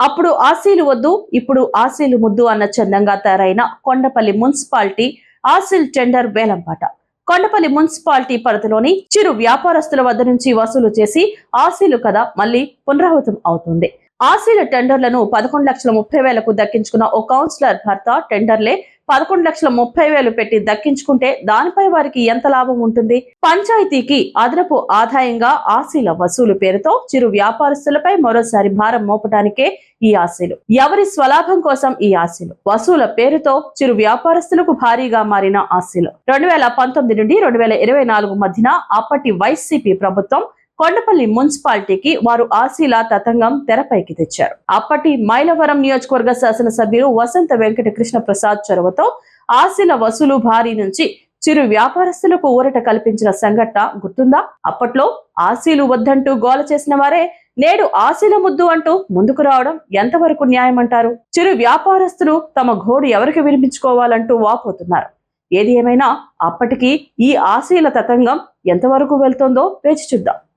అప్పుడు ఆశీలు వద్దు ఇప్పుడు ఆశీలు ముద్దు అన్న చందంగా తయారైన కొండపల్లి మున్సిపాలిటీ ఆశీల్ టెండర్ వేలంపాట. కొండపల్లి మున్సిపాలిటీ పరిధిలోని చిరు వ్యాపారస్తుల వద్ద నుంచి వసూలు చేసి ఆశీలు కథ మళ్ళీ పునరావృతం అవుతుంది. ఆశీల టెండర్లను పదకొండు లక్షల ముప్పై వేలకు దక్కించుకున్న ఓ కౌన్సిలర్ భర్త టెండర్లే పదకొండు లక్షల ముప్పై వేలు పెట్టి దక్కించుకుంటే దానిపై వారికి ఎంత లాభం ఉంటుంది? పంచాయతీకి అదనపు ఆదాయంగా ఆశీల వసూలు పేరుతో చిరు వ్యాపారస్తులపై మరోసారి భారం మోపడానికే ఈ ఆశలు. ఎవరి స్వలాభం కోసం ఈ ఆశలు? వసూల పేరుతో చిరు వ్యాపారస్తులకు భారీగా మారిన ఆశలు. రెండు వేల పంతొమ్మిది నుండి రెండు వేల ఇరవై నాలుగు మధ్యన అప్పటి వైసీపీ ప్రభుత్వం కొండపల్లి మున్సిపాలిటీకి వారు ఆశీల తతంగం తెరపైకి తెచ్చారు. అప్పటి మైలవరం నియోజకవర్గ శాసనసభ్యులు వసంత వెంకట కృష్ణ ప్రసాద్ చొరవతో ఆశీల వసూలు భారీ నుంచి చిరు వ్యాపారస్తులకు ఊరట కల్పించిన సంఘటన గుర్తుందా? అప్పట్లో ఆశీలు వద్దంటూ గోల చేసిన వారే నేడు ఆశీల ముద్దు అంటూ ముందుకు రావడం ఎంతవరకు న్యాయమంటారు చిరు వ్యాపారస్తులు తమ ఘోడు ఎవరికి వినిపించుకోవాలంటూ వాపోతున్నారు. ఏది ఏమైనా అప్పటికి ఈ ఆశీల తతంగం ఎంతవరకు వెళ్తుందో వేచి చూద్దాం.